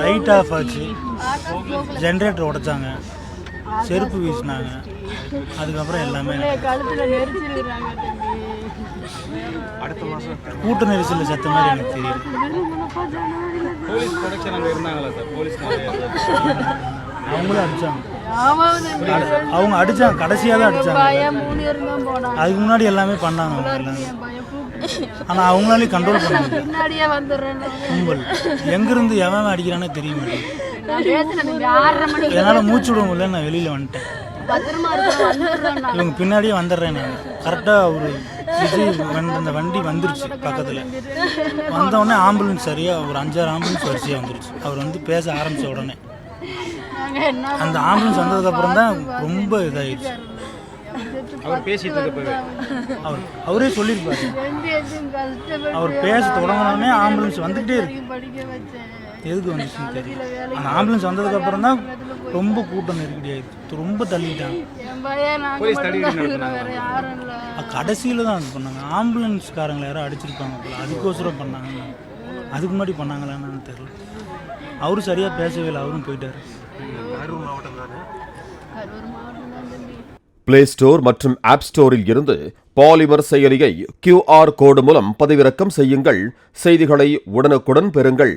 Light off ஆச்சு. Generator உடைச்சாங்க. செருப்பு வீசினாங்க. அதுக்கப்புறம் எல்லாமே. கூட்ட நெரிசலில் செத்த மாதிரி எனக்கு போலீஸ் அவங்களும் அடிச்சாங்க. அவங்க அடிச்சாங்க கடைசியாக தான் அடிச்சாங்க அதுக்கு முன்னாடி எல்லாமே பண்ணாங்க ஆனால் அவங்களாலையும் கண்ட்ரோல் பண்ண வந்துடுறேன் கும்பல். எங்கிருந்து எவன் அடிக்கிறானே தெரிய மணிக்கு என்னால் மூச்சு விட முடியல நான் வெளியில் வந்துட்டேன். இவங்க பின்னாடியே வந்துடுறேன் நான். கரெக்டாக ஒரு விஜய் அந்த வண்டி வந்துருச்சு பக்கத்தில். வந்தவுடனே ஆம்புலன்ஸ் சரியாக ஒரு அஞ்சாறு ஆம்புலன்ஸ் வரிசையாக வந்துருச்சு. அவர் வந்து பேச ஆரம்பித்த உடனே. அந்த ஆம்புலன்ஸ் வந்ததுக்கப்புறம் தான் ரொம்ப இதாகிடுச்சு அவர் பேசிட்டு இருக்கப்பவே அவர் அவரே சொல்லியிருப்பாரு. அவர் பேச தொடங்கினோடனே ஆம்புலன்ஸ் வந்துக்கிட்டே இருக்கு. எதுக்கு வந்துச்சுன்னு தெரியல அந்த ஆம்புலன்ஸ் வந்ததுக்கப்புறம் தான் ரொம்ப கூட்டம் நெருக்கடி ஆயிடுச்சு. ரொம்ப தள்ளிட்டாங்க யாரும் கடைசியில் தான் இது பண்ணாங்க. ஆம்புலன்ஸ்காரங்களை யாரோ அடிச்சிருப்பாங்க போல. அதுக்கோசரம் பண்ணாங்க. அதுக்கு முன்னாடி பண்ணாங்களான்னு தெரியல. அவரும் சரியாக பேசவே இல்லை. அவரும் போயிட்டாரு. பிளே ஸ்டோர் மற்றும் ஆப் ஸ்டோரில் இருந்து பாலிமர் செயலியை கியூஆர் கோடு மூலம் பதிவிறக்கம் செய்யுங்கள். செய்திகளை உடனுக்குடன் பெறுங்கள்.